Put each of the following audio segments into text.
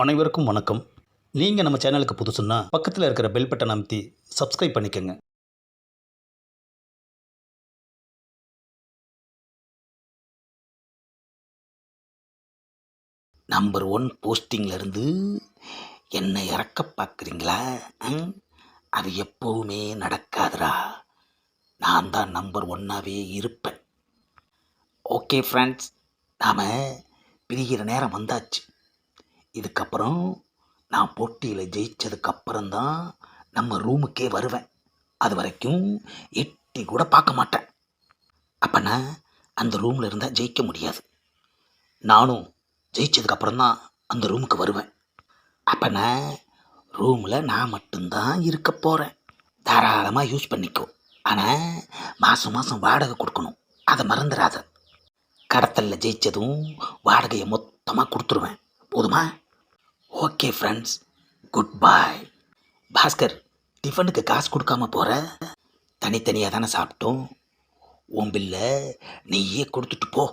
அனைவருக்கும் வணக்கம். நீங்கள் நம்ம சேனலுக்கு புதுசுன்னா பக்கத்தில் இருக்கிற பெல் பட்டன் அமைத்தி சப்ஸ்கிரைப் பண்ணிக்கோங்க. நம்பர் ஒன் போஸ்டிங்லேருந்து என்னை இறக்க பார்க்குறீங்களா? ம்? அது எப்போவுமே நடக்காதுரா நான் தான் நம்பர் ஒன்னாகவே இருப்பேன். ஓகே ஃப்ரெண்ட்ஸ் நாம் பிரிகிற நேரம் வந்தாச்சு. இதுக்கப்புறம் நான் போட்டியில் ஜெயிச்சதுக்கப்புறம் தான் நம்ம ரூமுக்கே வருவேன். அது வரைக்கும் எட்டி கூட பார்க்க மாட்டேன். அப்போனா அந்த ரூமில் இருந்தால் ஜெயிக்க முடியாது. நானும் ஜெயித்ததுக்கப்புறம் தான் அந்த ரூமுக்கு வருவேன். அப்போனா ரூமில் நான் மட்டும்தான் இருக்க போகிறேன் தாராளமாக யூஸ் பண்ணிக்கோ. ஆனால் மாதம் மாதம் வாடகை கொடுக்கணும். அதை மறந்துடாத. கடத்தலில் ஜெயிச்சதும் வாடகையை மொத்தமாக கொடுத்துருவேன். போதுமா? Okay friends good bye Bhaskar டிஃபனுக்கு காசு கொடுக்காம போகிற தனித்தனியாக தானே சாப்பிட்டோம். உன் பில்லை நீயே கொடுத்துட்டு போ.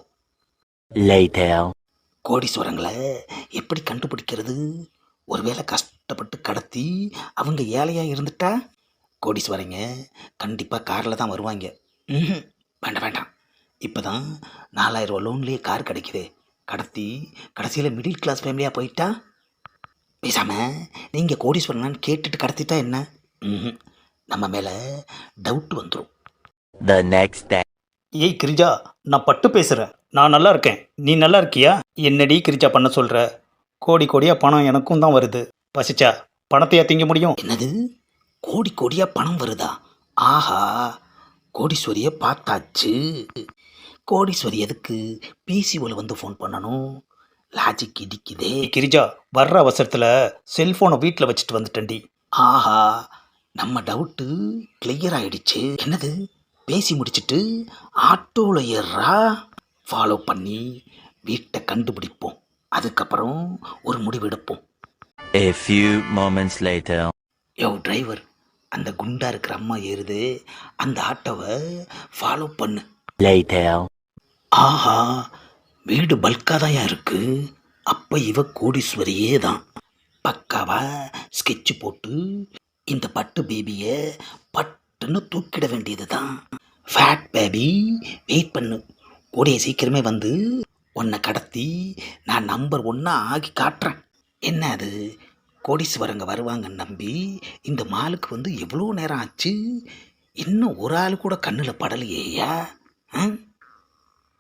கோடீஸ்வரங்களை எப்படி கண்டுபிடிக்கிறது? ஒருவேளை கஷ்டப்பட்டு கடத்தி அவங்க ஏழையாக இருந்துட்டா? கோடீஸ்வரங்க கண்டிப்பாக காரில் தான் வருவாங்க. வேண்டாம் வேண்டாம். இப்போ தான் நாலாயிரம் லோன்லேயே கார் கிடைக்குது. கடத்தி கடைசியில் மிடில் கிளாஸ் ஃபேமிலியாக போயிட்டா? பேசாமல் நீங்கள் கோடீஸ்வரனான்னு கேட்டுட்டு கடத்திட்டா என்ன? ம்ஹும். நம்ம மேலே டவுட் வந்துடும் The next day. ஏய் கிரிஜா நான் பட்டு பேசுகிறேன் நான் நல்லா இருக்கேன். நீ நல்லா இருக்கியா? என்னடி கிரிஜா பண்ண சொல்கிற கோடி கோடியாக பணம் எனக்கும் தான் வருது. பசிச்சா பணத்தையா திங்க முடியும்? என்னது? கோடி கோடியாக பணம் வருதா? ஆஹா கோடீஸ்வரியை பார்த்தாச்சு. கோடீஸ்வரி எதுக்கு பிசிஓவில் வந்து ஃபோன் பண்ணணும்? லாஜிக் இடிக்குதே. கிரிஜா வர்ற அவசரத்தில் செல்ஃபோனை வீட்டில் வச்சுட்டு வந்துட்டேன்டி. ஆஹா நம்ம டவுட்டு கிளியர் ஆயிடுச்சு. என்னது? பேசி முடிச்சிட்டு ஆட்டோவில் ஏறுறா? ஃபாலோ பண்ணி வீட்டை கண்டுபிடிப்போம். அதுக்கப்புறம் ஒரு முடிவெடுப்போம் A few moments later. Yo driver அந்த குண்டா இருக்கிற அம்மா ஏறுது. அந்த ஆட்டோவை ஃபாலோ பண்ணு. Later. ஆஹா வீடு பல்காக தான் இருக்கு. அப்போ இவ கோடீஸ்வரியே தான். பக்காவா ஸ்கெட்சு போட்டு இந்த பட்டு பேபியை பட்டுன்னு தூக்கிட வேண்டியது தான். ஃபேட் பேபி வெயிட் பண்ணு. கூடிய சீக்கிரமே வந்து உன்னை கடத்தி நான் நம்பர் ஒன்றா ஆகி காட்டுறேன். என்ன அது? கோடீஸ்வரங்க வருவாங்கன்னு நம்பி இந்த மாலுக்கு வந்து எவ்வளோ நேரம் ஆச்சு? இன்னும் ஒரு ஆள் கூட கண்ணில் படலையேயா?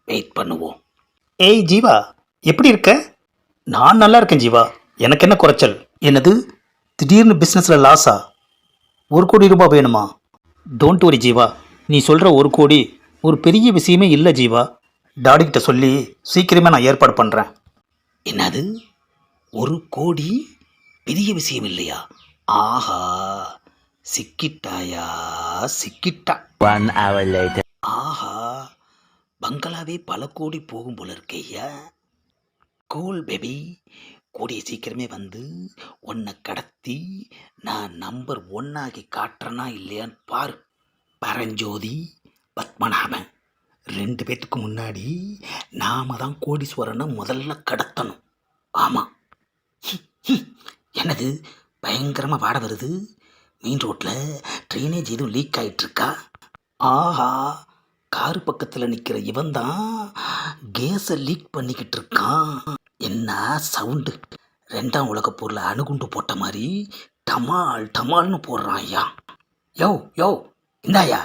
வெயிட் பண்ணுவோம். ஏய் ஜீவா எப்படி இருக்க? நான் நல்லா இருக்கேன் ஜீவா. எனக்கு என்ன குறைச்சல்? என்னது? திடீர்னு பிஸ்னஸில் லாஸா ஒரு கோடி ரூபாய் வேணுமா? Don't worry Jeeva. நீ சொல்கிற ஒரு கோடி ஒரு பெரிய விஷயமே இல்லை ஜீவா. டாடிக்கிட்ட சொல்லி சீக்கிரமே நான் ஏற்பாடு பண்ணுறேன் என்னது? ஒரு கோடி பெரிய விஷயம் இல்லையா? ஆஹா சிக்கிட்டாயா? சிக்கிட்டா. One hour later. ஆஹா. பங்களாவே பல கோடி போகும் போல இருக்கேயா கூல் பேபி கூடிய சீக்கிரமே வந்து உன்னை கடத்தி நான் நம்பர் ஒன்னாகி காட்டுறேனா இல்லையான்னு பாரு. பரஞ்சோதி பத்மநாபன். ரெண்டு பேத்துக்கு முன்னாடி நாம தான் கோடீஸ்வரனை முதல்ல கடத்தணும். ஆமாம் எனது பயங்கரமாக வாட வருது? மெயின் ரோட்டில் ட்ரைனேஜ் எதுவும் லீக் ஆகிட்டுருக்கா ஆஹா. காரு பக்கத்தில் நிற்கிற இவன் தான் கேஸை லீக் பண்ணிக்கிட்டு இருக்கான் என்ன சவுண்டு ரெண்டாம் உலகப் போரில் அணுகுண்டு போட்ட மாதிரி டமால் டமால்னு போடுறான் ஐயா. யோ யோ இந்தாயா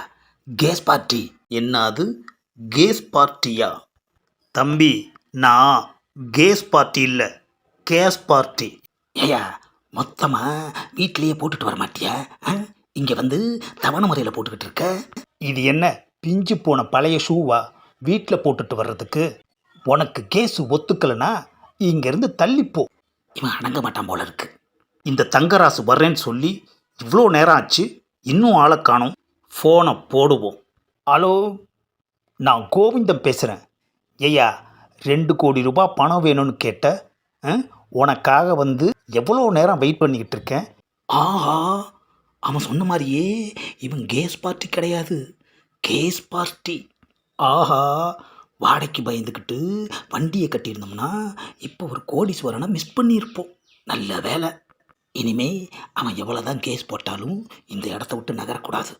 கேஸ் பார்ட்டி. என்னது? கேஸ் பார்ட்டியா? தம்பி நான் கேஸ் பார்ட்டி இல்லை கேஸ் பார்ட்டி. ஏயா மொத்தமாக வீட்லேயே போட்டுட்டு வர மாட்டியா இங்கே வந்து தவணை முறையில் போட்டுக்கிட்டு இருக்க. இது என்ன? பிஞ்சு போன பழைய ஷூவா வீட்டில் போட்டுட்டு வர்றதுக்கு உனக்கு கேஸு ஒத்துக்கலைன்னா இங்கேருந்து தள்ளிப்போ இவன் அடங்க மாட்டான் போல இருக்கு. இந்த தங்கராசு வர்றேன்னு சொல்லி இவ்வளோ நேரம் ஆச்சு இன்னும் ஆளை காணும். ஃபோனை போடுவோம். ஹலோ நான் கோவிந்தம் பேசுகிறேன் ஐயா ரெண்டு கோடி ரூபாய் பணம் வேணும்னு கேட்ட உனக்காக வந்து எவ்வளோ நேரம் வெயிட் பண்ணிக்கிட்டு இருக்கேன்? ஆஹா அவன் சொன்ன மாதிரியே இவன் கேஸ் பார்ட்டி கிடையாது. Case party. ஆஹா வாடகைக்கு பயந்துக்கிட்டு வண்டியை கட்டியிருந்தோம்னா இப்போ ஒரு கோடீஸ்வரனை மிஸ் பண்ணியிருப்போம். நல்ல வேலை. இனிமே அவன் எவ்வளோதான் கேஸ் போட்டாலும் இந்த இடத்த விட்டு நகரக்கூடாது.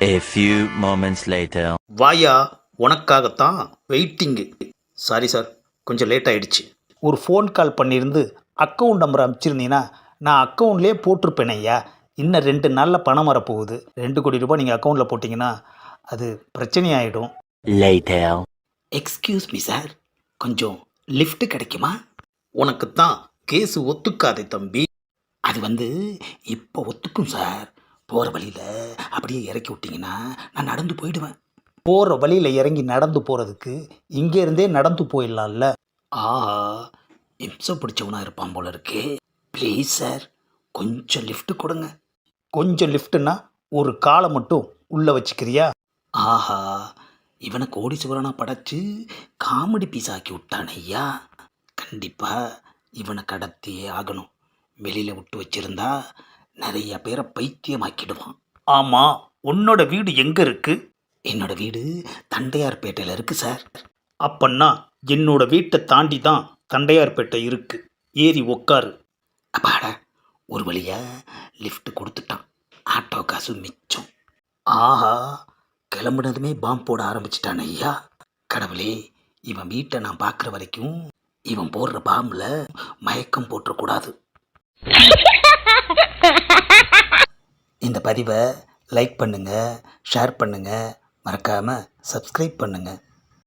A few moments later. வாயா உனக்காகத்தான் வெயிட்டிங்கு. சாரி சார் கொஞ்சம் லேட் ஆயிடுச்சு. ஒரு ஃபோன் கால் பண்ணியிருந்து அக்கௌண்ட் நம்பர் அனுப்பிச்சிருந்தீங்கன்னா நான் அக்கௌண்ட்லேயே போட்டிருப்பேனே ஐயா. இன்னும் ரெண்டு நாளில் பணம் வரப்போகுது. ரெண்டு கோடி ரூபாய் நீங்கள் அக்கௌண்ட்டில் போட்டிங்கன்னா அது பிரச்சனையாயிடும். எக்ஸ்கியூஸ் மீ சார் கொஞ்சம் லிஃப்ட் கிடைக்குமா? உனக்கு தான் கேஸு ஒத்துக்காதே தம்பி. அது வந்து இப்போ ஒத்துக்கும் சார் போகிற வழியில் அப்படியே இறக்கி விட்டிங்கன்னா நான் நடந்து போயிடுவேன். போகிற வழியில் இறங்கி நடந்து போகிறதுக்கு இங்கேருந்தே நடந்து போயிடலாம்ல. ஆஹா இம்சம் பிடிச்சவனா இருப்பான் போல இருக்கே. ப்ளீஸ் சார் கொஞ்சம் லிஃப்ட் கொடுங்க. கொஞ்சம் லிஃப்ட்டுன்னா ஒரு காலை மட்டும் உள்ளே வச்சுக்கிறியா? ஆஹா இவனை கோடீஸ்வரனா படைச்சு காமெடி பீஸ் ஆக்கி விட்டான் ஐயா கண்டிப்பாக இவனை கடத்தியே ஆகணும். வெளியில் விட்டு வச்சிருந்தா நிறைய பேரை பைத்தியமாக்கிடுவான். ஆமாம் உன்னோட வீடு எங்கே இருக்கு? என்னோட வீடு தண்டையார்பேட்டையில் இருக்கு சார். அப்பன்னா என்னோட வீட்டை தாண்டி தான் தண்டையார்பேட்டை இருக்கு. ஏறி உக்காரு. அப்பாடா ஒரு வழியா லிஃப்ட் கொடுத்துட்டான். ஆட்டோ காசு மிச்சம். ஆஹா கிளம்புனதுமே பாம்பு போட ஆரம்பிச்சிட்டான் ஐயா. கடவுளே இவன் வீட்டை நான் பார்க்குற வரைக்கும் இவன் போடுற பாம்பில் மயக்கம் போட்டுறக்கூடாது. இந்த பதிவை லைக் பண்ணுங்கள் ஷேர் பண்ணுங்கள் மறக்காமல் சப்ஸ்கிரைப் பண்ணுங்கள்